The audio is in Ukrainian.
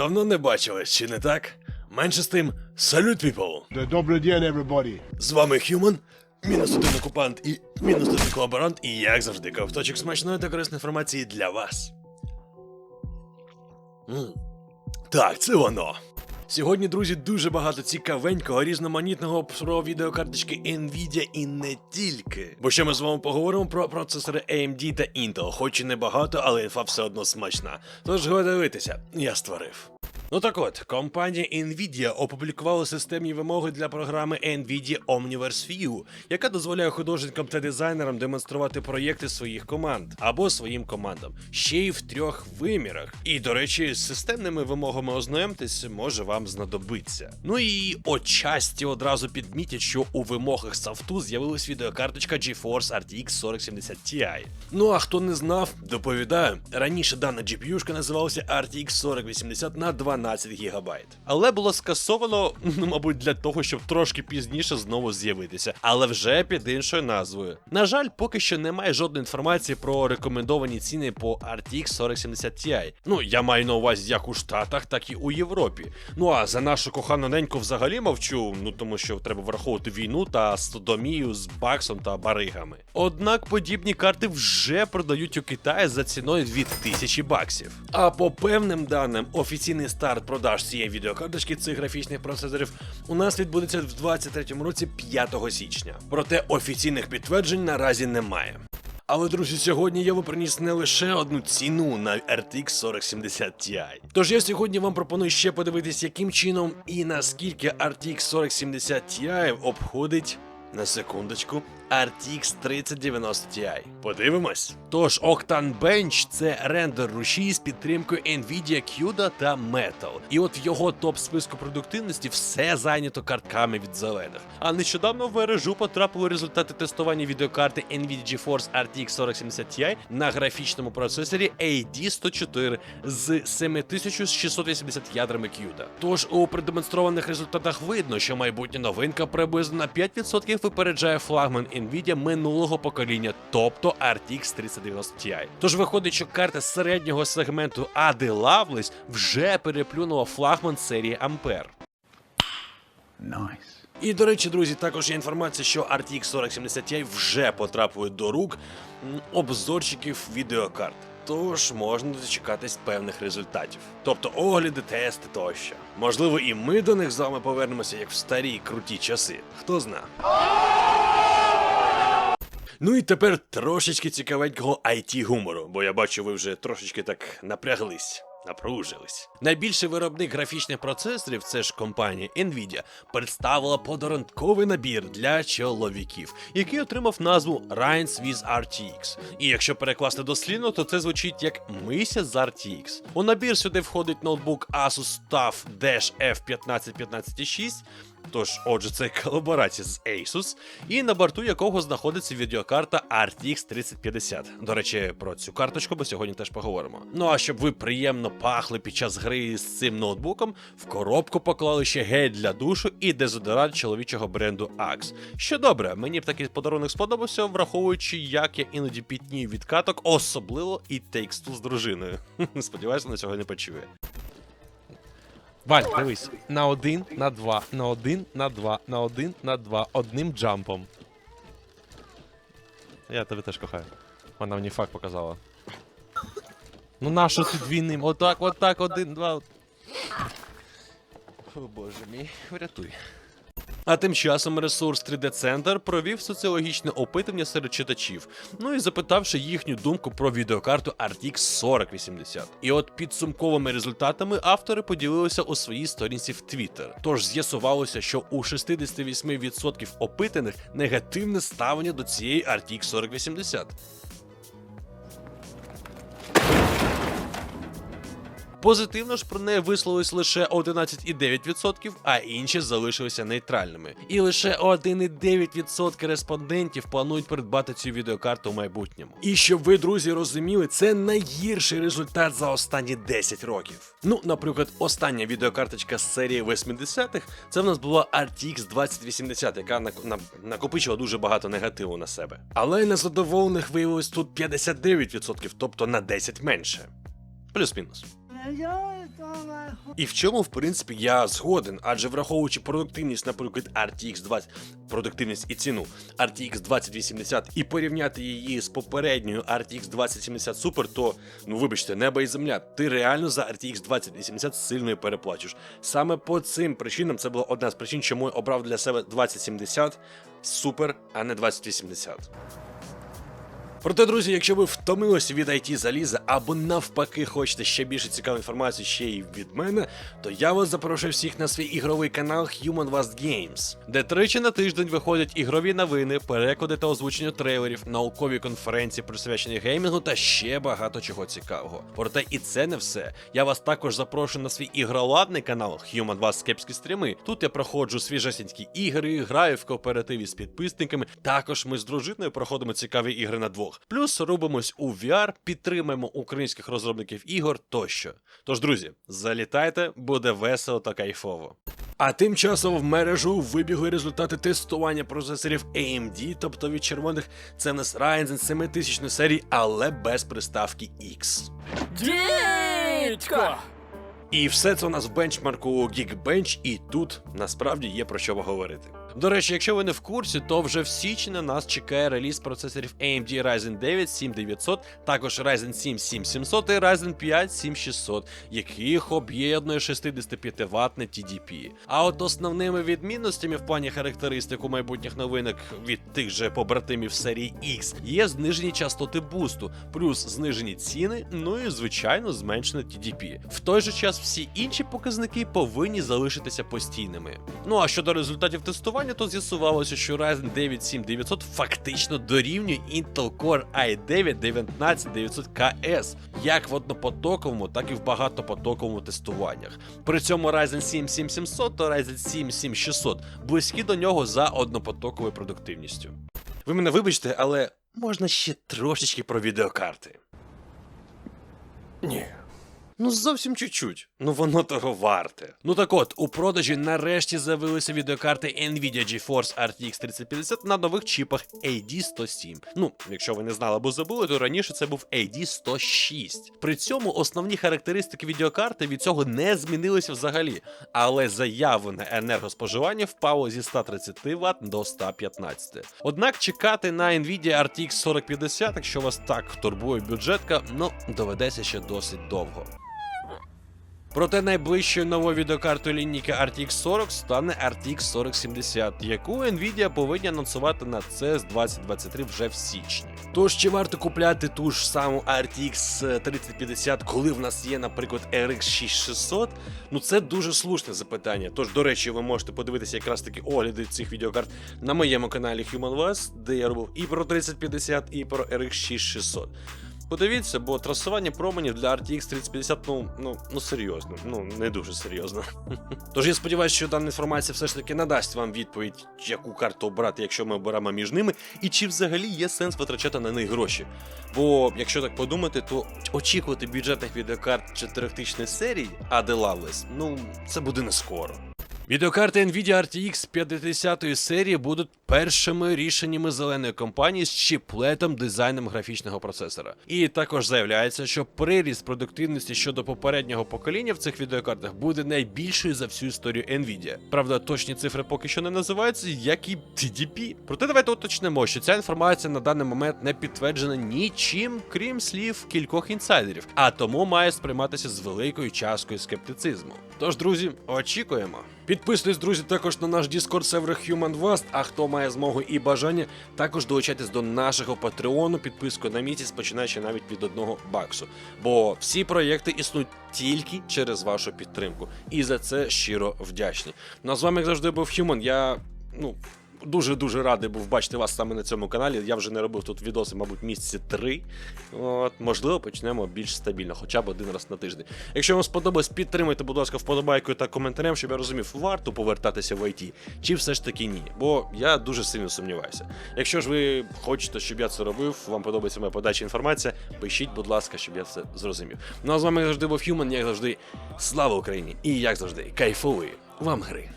Давно не бачились, чи не так? Менше з тим, салют, people! Добрий день, everybody. З вами Human, мінус один окупант і мінус один колаборант, і як завжди, ковточок смачної та корисної інформації для вас. М. Так, це воно. Сьогодні, друзі, дуже багато цікавенького, різноманітного про відеокарточки Nvidia і не тільки. Бо ще ми з вами поговоримо про процесори AMD та Intel, хоч і не багато, але інфа все одно смачна. Тож го дивитися, я створив. Ну так от, компанія Nvidia опублікувала системні вимоги для програми Nvidia Omniverse View, яка дозволяє художникам та дизайнерам демонструвати проєкти своїх команд або своїм командам, ще й в трьох вимірах. І, до речі, з системними вимогами ознайомтесь може вам знадобиться. Ну і отчасті одразу підмітять, що у вимогах софту з'явилась відеокарточка GeForce RTX 4070 Ti. Ну а хто не знав, доповідаю. Раніше дана GPU-шка називалася RTX 4080 на 12 ГБ. Але було скасовано, ну, мабуть, для того, щоб трошки пізніше знову з'явитися, але вже під іншою назвою. На жаль, поки що немає жодної інформації про рекомендовані ціни по RTX 4070 Ti. Ну, я маю на увазі як у Штатах, так і у Європі. Ну а за нашу кохану неньку взагалі мовчу, ну тому що треба враховувати війну та стодомію з баксом та баригами. Однак подібні карти вже продають у Китаї за ціною 2000 баксів. А по певним даним, офіційний старт продаж цієї відеокарточки цих графічних процесорів у нас відбудеться в 23-му році 5 січня. Проте офіційних підтверджень наразі немає. Але, друзі, сьогодні я вам приніс не лише одну ціну на RTX 4070 Ti. Тож я сьогодні вам пропоную ще подивитись, яким чином і наскільки RTX 4070 Ti обходить. На секундочку, RTX 3090 Ti. Подивимось. Тож Octane Bench це рендер рушій з підтримкою Nvidia CUDA та Metal. І от в його топ списку продуктивності все зайнято картками від зелених. А нещодавно в мережу потрапили результати тестування відеокарти Nvidia GeForce RTX 4070 Ti на графічному процесорі AD104 з 7680 ядрами CUDA. Тож у продемонстрованих результатах видно, що майбутня новинка приблизно на 5% випереджає флагман Nvidia минулого покоління, тобто RTX 3090 Ti. Тож виходить, що карта середнього сегменту AD Lovelace вже переплюнула флагман серії Ampere. Nice. І до речі, друзі, також є інформація, що RTX 4070 Ti вже потрапили до рук обзорчиків відеокарт. Тож можна дочекатись певних результатів. Тобто огляди, тести тощо. Можливо, і ми до них з вами повернемося як в старі круті часи. Хто зна. Ну і тепер трошечки цікавенького it гумору, бо я бачу, ви вже трошечки так напряглись. Напружились. Найбільший виробник графічних процесорів, це ж компанія Nvidia, представила подарунковий набір для чоловіків, який отримав назву Rhines with RTX. І якщо перекласти дослівно, то це звучить як мися з RTX. У набір сюди входить ноутбук Asus TUF Dash F15156, Тож, отже, це колаборація з Asus, і на борту якого знаходиться відеокарта RTX 3050. До речі, про цю карточку ми сьогодні теж поговоримо. Ну а щоб ви приємно пахли під час гри з цим ноутбуком, в коробку поклали ще гель для душу і дезодорант чоловічого бренду Axe. Що добре, мені б такий подарунок сподобався, враховуючи, як я іноді пітнію від каток, особливо і тексту з дружиною. Сподіваюся, на цього не почує. Валь, дивись, на один, на два, на один, на два, на один, на два, одним джампом. Я тебе теж кохаю. Вона мені факт показала. Ну нащо ти двійним? Отак, отак, один, два. О боже мій, врятуй. А тим часом ресурс 3D Center провів соціологічне опитування серед читачів, ну і запитавши їхню думку про відеокарту RTX 4080. І от підсумковими результатами автори поділилися у своїй сторінці в Twitter. Тож з'ясувалося, що у 68% опитаних негативне ставлення до цієї RTX 4080. Позитивно ж про неї висловилось лише 11,9%, а інші залишилися нейтральними. І лише 1,9% респондентів планують придбати цю відеокарту в майбутньому. І щоб ви, друзі, розуміли, це найгірший результат за останні 10 років. Ну, наприклад, остання відеокарточка з серії 80-х це в нас була RTX 2080, яка нак- на- накопичила дуже багато негативу на себе. Але незадоволених виявилось тут 59%, тобто на 10 менше. Плюс-мінус. І в чому, в принципі, я згоден, адже враховуючи продуктивність, наприклад, RTX 20, продуктивність і ціну RTX 2080 і порівняти її з попередньою RTX 2070 Super, то ну вибачте, небо і земля. Ти реально за RTX 2080 сильно переплачеш. Саме по цим причинам це була одна з причин, чому я обрав для себе 2070 Super, а не 2080. Проте, друзі, якщо ви втомилися від IT заліза або навпаки хочете ще більше цікавої інформації ще й від мене, то я вас запрошую всіх на свій ігровий канал Human Vast Games, де тричі на тиждень виходять ігрові новини, переклади та озвучення трейлерів, наукові конференції, присвячені геймінгу та ще багато чого цікавого. Проте і це не все. Я вас також запрошую на свій ігроладний канал Human Vast Кепські стріми. Тут я проходжу свіжесенькі ігри, граю в кооперативі з підписниками. Також ми з дружиною проходимо цікаві ігри на двох. Плюс робимось у VR, підтримуємо українських розробників ігор тощо. Тож, друзі, залітайте, буде весело та кайфово. А тим часом в мережу вибігли результати тестування процесорів AMD, тобто від червоних це в нас Ryzen 7000 серії, але без приставки X. Дідько! І все це у нас в бенчмарку Geekbench, і тут насправді є про що поговорити. До речі, якщо ви не в курсі, то вже в січні на нас чекає реліз процесорів AMD Ryzen 9 7900, також Ryzen 7 7700 і Ryzen 5 7600, яких об'єднує 65 ватне TDP. А от основними відмінностями в плані характеристик у майбутніх новинок від тих же побратимів серії X є знижені частоти бусту, плюс знижені ціни, ну і звичайно зменшене TDP. В той же час всі інші показники повинні залишитися постійними. Ну а щодо результатів тестування, то з'ясувалося, що Ryzen 9 7900 фактично дорівнює Intel Core i9 19900KS як в однопотоковому, так і в багатопотоковому тестуваннях. При цьому Ryzen 7 7700 та Ryzen 7 7600 близькі до нього за однопотоковою продуктивністю. Ви мене вибачте, але можна ще трошечки про відеокарти. Ні. Ну зовсім чуть-чуть. Ну воно того варте. Ну так от, у продажі нарешті з'явилися відеокарти Nvidia GeForce RTX 3050 на нових чіпах AD107. Ну, якщо ви не знали або забули, то раніше це був AD106. При цьому основні характеристики відеокарти від цього не змінилися взагалі, але заявлене енергоспоживання впало зі 130 Вт до 115. Однак чекати на Nvidia RTX 4050, якщо вас так турбує бюджетка, ну доведеться ще досить довго. Проте найближчою новою відеокартою лінійки RTX 40 стане RTX 4070, яку Nvidia повинні анонсувати на CES 2023 вже в січні. Тож чи варто купляти ту ж саму RTX 3050, коли в нас є, наприклад, RX 6600? Ну це дуже слушне запитання. Тож, до речі, ви можете подивитися якраз таки огляди цих відеокарт на моєму каналі Human West, де я робив і про 3050, і про RX 6600. Подивіться, бо трасування променів для RTX 3050, ну, ну, ну серйозно, ну не дуже серйозно. Тож я сподіваюся, що дана інформація все ж таки надасть вам відповідь, яку карту обрати, якщо ми оберемо між ними, і чи взагалі є сенс витрачати на них гроші. Бо, якщо так подумати, то очікувати бюджетних відеокарт 4000 серії, а де Loveless, ну це буде не скоро. Відеокарти Nvidia RTX 50 серії будуть першими рішеннями зеленої компанії з чіплетом дизайном графічного процесора. І також заявляється, що приріст продуктивності щодо попереднього покоління в цих відеокартах буде найбільшою за всю історію Nvidia. Правда, точні цифри поки що не називаються, як і TDP. Проте давайте уточнимо, що ця інформація на даний момент не підтверджена нічим, крім слів кількох інсайдерів, а тому має сприйматися з великою часткою скептицизму. Тож, друзі, очікуємо. Підписуйтесь, друзі, також на наш Discord сервер Human Vast, а хто має змогу і бажання, також долучайтесь до нашого патреону підпискою на місяць, починаючи навіть від одного баксу. Бо всі проєкти існують тільки через вашу підтримку. І за це щиро вдячні. Ну а з вами, як завжди, був Human. Я ну. Дуже дуже радий був бачити вас саме на цьому каналі. Я вже не робив тут відоси, мабуть, місяці три. От, можливо, почнемо більш стабільно, хоча б один раз на тиждень. Якщо вам сподобалось, підтримайте, будь ласка, вподобайкою та коментарем, щоб я розумів, варто повертатися в IT, чи все ж таки ні. Бо я дуже сильно сумніваюся. Якщо ж ви хочете, щоб я це робив, вам подобається моя подача інформація, пишіть, будь ласка, щоб я це зрозумів. Ну а з вами як завжди був Human, як завжди, слава Україні! І як завжди, кайфової вам гри!